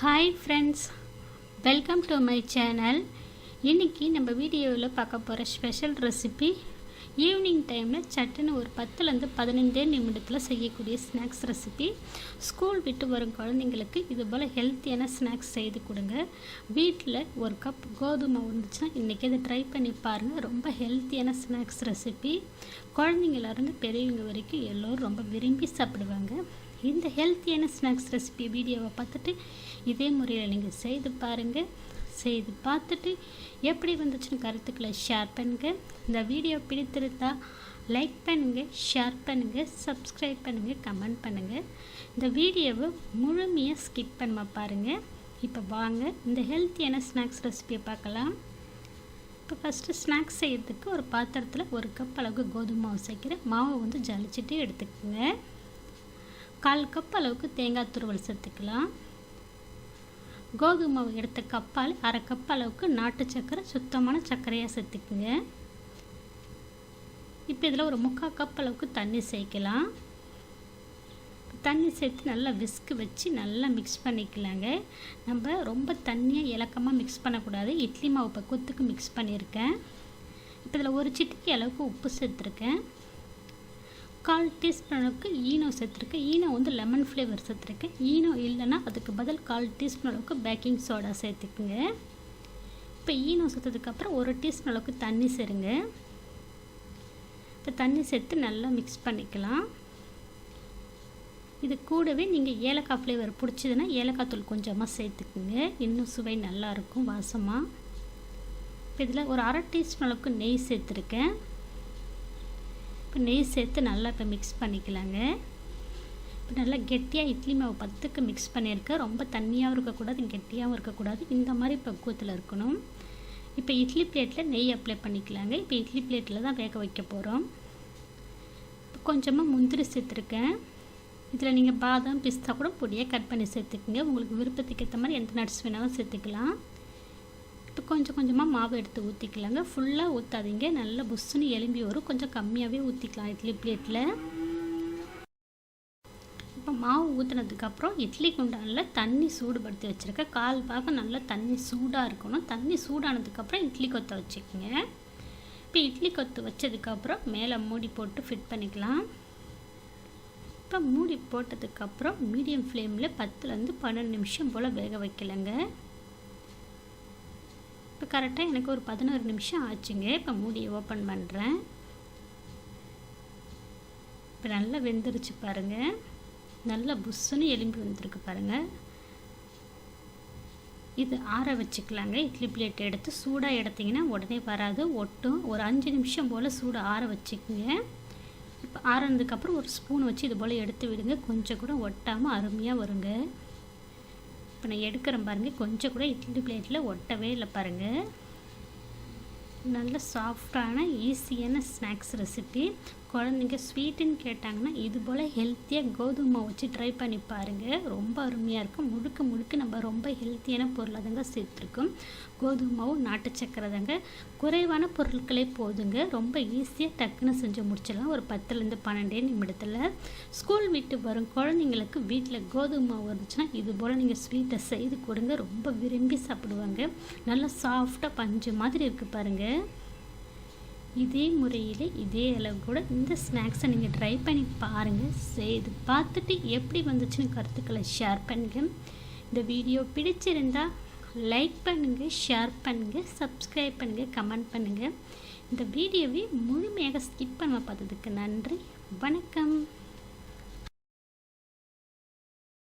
Hi friends welcome to my channel இன்றைக்கி நம்ம வீடியோவில் பார்க்க போகிற ஸ்பெஷல் ரெசிபி ஈவினிங் டைமில் சட்டுன்னு ஒரு பத்துலேருந்து பதினைந்தே நிமிடத்தில் செய்யக்கூடிய ஸ்நாக்ஸ் ரெசிபி ஸ்கூல் விட்டு வரும் குழந்தைங்களுக்கு இது போல் ஹெல்த்தியான ஸ்நாக்ஸ் செய்து கொடுங்க. வீட்டில் ஒரு கப் கோதுமை வந்துச்சுன்னா இன்றைக்கி இதை ட்ரை பண்ணி பாருங்கள் ரொம்ப ஹெல்த்தியான ஸ்நாக்ஸ் ரெசிபி குழந்தைங்கள்லேருந்து பெரியவங்க வரைக்கும் எல்லோரும் ரொம்ப விரும்பி சாப்பிடுவாங்க. இந்த ஹெல்த்தியான ஸ்நாக்ஸ் ரெசிபி வீடியோவை பார்த்துட்டு இதே முறையில் நீங்கள் செய்து பாருங்கள் செய்து பார்த்துட்டு எப்படி வந்துச்சுன்னு கருத்துக்களை ஷேர் பண்ணுங்கள் இந்த வீடியோ பிடித்திருந்தா லைக் பண்ணுங்கள் ஷேர் பண்ணுங்கள் சப்ஸ்கிரைப் பண்ணுங்கள் கமெண்ட் பண்ணுங்கள் இந்த வீடியோவை முழுமையாக ஸ்கிப் பண்ண பாருங்கள் இப்போ வாங்க இந்த ஹெல்த்தியான ஸ்நாக்ஸ் ரெசிபியை பார்க்கலாம். இப்போ ஃபஸ்ட்டு ஸ்நாக்ஸ் செய்கிறதுக்கு ஒரு பாத்திரத்தில் ஒரு கப் அளவுக்கு கோதுமை மாவு சேர்க்குறேன் மாவை வந்து ஜலிச்சுட்டு எடுத்துக்கோங்க. கால் கப் அளவுக்கு தேங்காய் துருவல் சேர்த்துக்கலாம். கோதுமை மாவு எடுத்த கப்பால் அரை கப் அளவுக்கு நாட்டு சர்க்கரை சுத்தமான சர்க்கரையாக சேர்த்துக்குங்க. இப்போ இதில் ஒரு முக்கால் கப் அளவுக்கு தண்ணி சேர்க்கலாம். தண்ணி சேர்த்து நல்லா விஸ்க்கு வச்சு நல்லா மிக்ஸ் பண்ணிக்கலாங்க. நம்ம ரொம்ப தண்ணியாக இலக்கமாக மிக்ஸ் பண்ணக்கூடாது. இட்லி மாவு பக்குவத்துக்கு மிக்ஸ் பண்ணியிருக்கேன். இப்போ இதில் ஒரு சிட்டிக்கு அளவுக்கு உப்பு சேர்த்துருக்கேன். கால் டீஸ்பூன் அளவுக்கு ஈனோ சேர்த்துருக்கேன் ஈனோ வந்து லெமன் ஃப்ளேவர் சேர்த்துருக்கேன் ஈனோ இல்லைன்னா அதுக்கு பதில் கால் டீஸ்பூன் அளவுக்கு பேக்கிங் சோடா சேர்த்துக்குங்க இப்போ ஈனோ சேர்த்ததுக்கப்புறம் ஒரு டீஸ்பூன் அளவுக்கு தண்ணி சேருங்க. இப்போ தண்ணி சேர்த்து நல்லா மிக்ஸ் பண்ணிக்கலாம். இது கூடவே நீங்கள் ஏலக்காய் ஃப்ளேவர் பிடிச்சதுன்னா ஏலக்காய் தூள் கொஞ்சமாக சேர்த்துக்குங்க. இன்னும் சுவை நல்லாயிருக்கும் வாசமாக இப்போ இதில் ஒரு அரை டீஸ்பூன் அளவுக்கு நெய் சேர்த்துருக்கேன். இப்போ நெய் சேர்த்து நல்லா இப்போ மிக்ஸ் பண்ணிக்கலாங்க. இப்போ நல்லா கெட்டியாக இட்லி மாவு பத்துக்கு மிக்ஸ் பண்ணியிருக்கேன் ரொம்ப தண்ணியாகவும் இருக்கக்கூடாது கெட்டியாகவும் இருக்கக்கூடாது. இந்த மாதிரி பக்குவத்தில் இருக்கணும். இப்போ இட்லி பிளேட்டில் நெய் அப்ளை பண்ணிக்கலாங்க. இப்போ இட்லி பிளேட்டில் தான் வேக வைக்க போகிறோம் இப்போ கொஞ்சமாக முந்திரி சேர்த்துருக்கேன். இதில் நீங்கள் பாதாம் பிஸ்தா கூட பொடியாக கட் பண்ணி சேர்த்துக்குங்க. உங்களுக்கு விருப்பத்துக்கு ஏற்ற மாதிரி எந்த நட்ஸ் வேணாலும் சேர்த்துக்கலாம். கொஞ்சம் கொஞ்சமாக மாவு எடுத்து ஊற்றிக்கலாங்க ஃபுல்லாக ஊற்றாதீங்க நல்லா புஷ்ஷுன்னு எலும்பி வரும். கொஞ்சம் கம்மியாகவே ஊற்றிக்கலாம் இட்லி பிளேட்டில் இப்போ மாவு ஊற்றினதுக்கப்புறம் இட்லி குண்டானில் தண்ணி சூடுபடுத்தி வச்சுருக்கேன் கால் பாகம் நல்லா தண்ணி சூடாக இருக்கணும். தண்ணி சூடானதுக்கப்புறம் இட்லி கொத்த வச்சுக்கோங்க. இப்போ இட்லி கொத்து வச்சதுக்கப்புறம் மேலே மூடி போட்டு ஃபிட் பண்ணிக்கலாம். இப்போ மூடி போட்டதுக்கப்புறம் மீடியம் ஃப்ளேமில் பத்துலேருந்து பன்னெண்டு நிமிஷம் போல் வேக வைக்கலைங்க. கரெக்டாக எனக்கு ஒரு பதினோரு நிமிஷம் ஆச்சுங்க. இப்போ மூடியை ஓப்பன் பண்ணுறேன் இப்போ நல்லா வெந்துருச்சு பாருங்கள் நல்லா புஷ்ஷுன்னு எலும்பி வந்துருக்கு பாருங்கள் இது ஆற வச்சுக்கலாங்க. இட்லி பிளேட் எடுத்து சூடாக எடுத்திங்கன்னா உடனே வராது. ஒட்டும். ஒரு அஞ்சு நிமிஷம் போல் சூடு ஆற வச்சுக்கோங்க. இப்போ ஆறினதுக்கப்புறம் ஒரு ஸ்பூன் வச்சு இது போல் எடுத்து விடுங்க. கொஞ்சம் கூட ஒட்டாமல் அருமையாக வருங்க. இப்போ நான் எடுக்கிறேன் பாருங்கள் கொஞ்சம் கூட இட்லி பிளேட்டில் ஒட்டவே இல்லை பாருங்கள் நல்ல சாஃப்டான ஈஸியான ஸ்நாக்ஸ் ரெசிபி குழந்தைங்க ஸ்வீட்டுன்னு கேட்டாங்கன்னா இது போல் ஹெல்த்தியாக கோதுமை வச்சு ட்ரை பண்ணி பாருங்கள் ரொம்ப அருமையாக இருக்கும். முழுக்க முழுக்க நம்ம ரொம்ப ஹெல்த்தியான பொருளாக தாங்க சேர்த்துருக்கோம். கோதுமை மாவு நாட்டு சக்கரை தாங்க. குறைவான பொருட்களே போதுங்க. ரொம்ப ஈஸியாக டக்குன்னு செஞ்சு முடிச்சிடலாம். ஒரு பத்துலேருந்து பன்னெண்டே நிமிடத்தில். ஸ்கூல் விட்டு வரும் குழந்தைங்களுக்கு வீட்டில் கோதுமை மாவு இது போல் நீங்கள் ஸ்வீட்டை செய்து கொடுங்க. ரொம்ப விரும்பி சாப்பிடுவாங்க. நல்லா சாஃப்டாக பஞ்சு மாதிரி இருக்குது பாருங்கள் இதே முறையில் இதே அளவு கூட இந்த ஸ்நாக்ஸை நீங்கள் ட்ரை பண்ணி பாருங்கள் செய்து பார்த்துட்டு எப்படி வந்துச்சுன்னு கருத்துக்களை ஷேர் பண்ணுங்கள் இந்த வீடியோ பிடிச்சிருந்தால் லைக் பண்ணுங்கள் ஷேர் பண்ணுங்கள் சப்ஸ்கிரைப் பண்ணுங்கள் கமெண்ட் பண்ணுங்கள் இந்த வீடியோவை முழுமையாக ஸ்கிப் பண்ண பார்த்ததுக்கு நன்றி. வணக்கம்.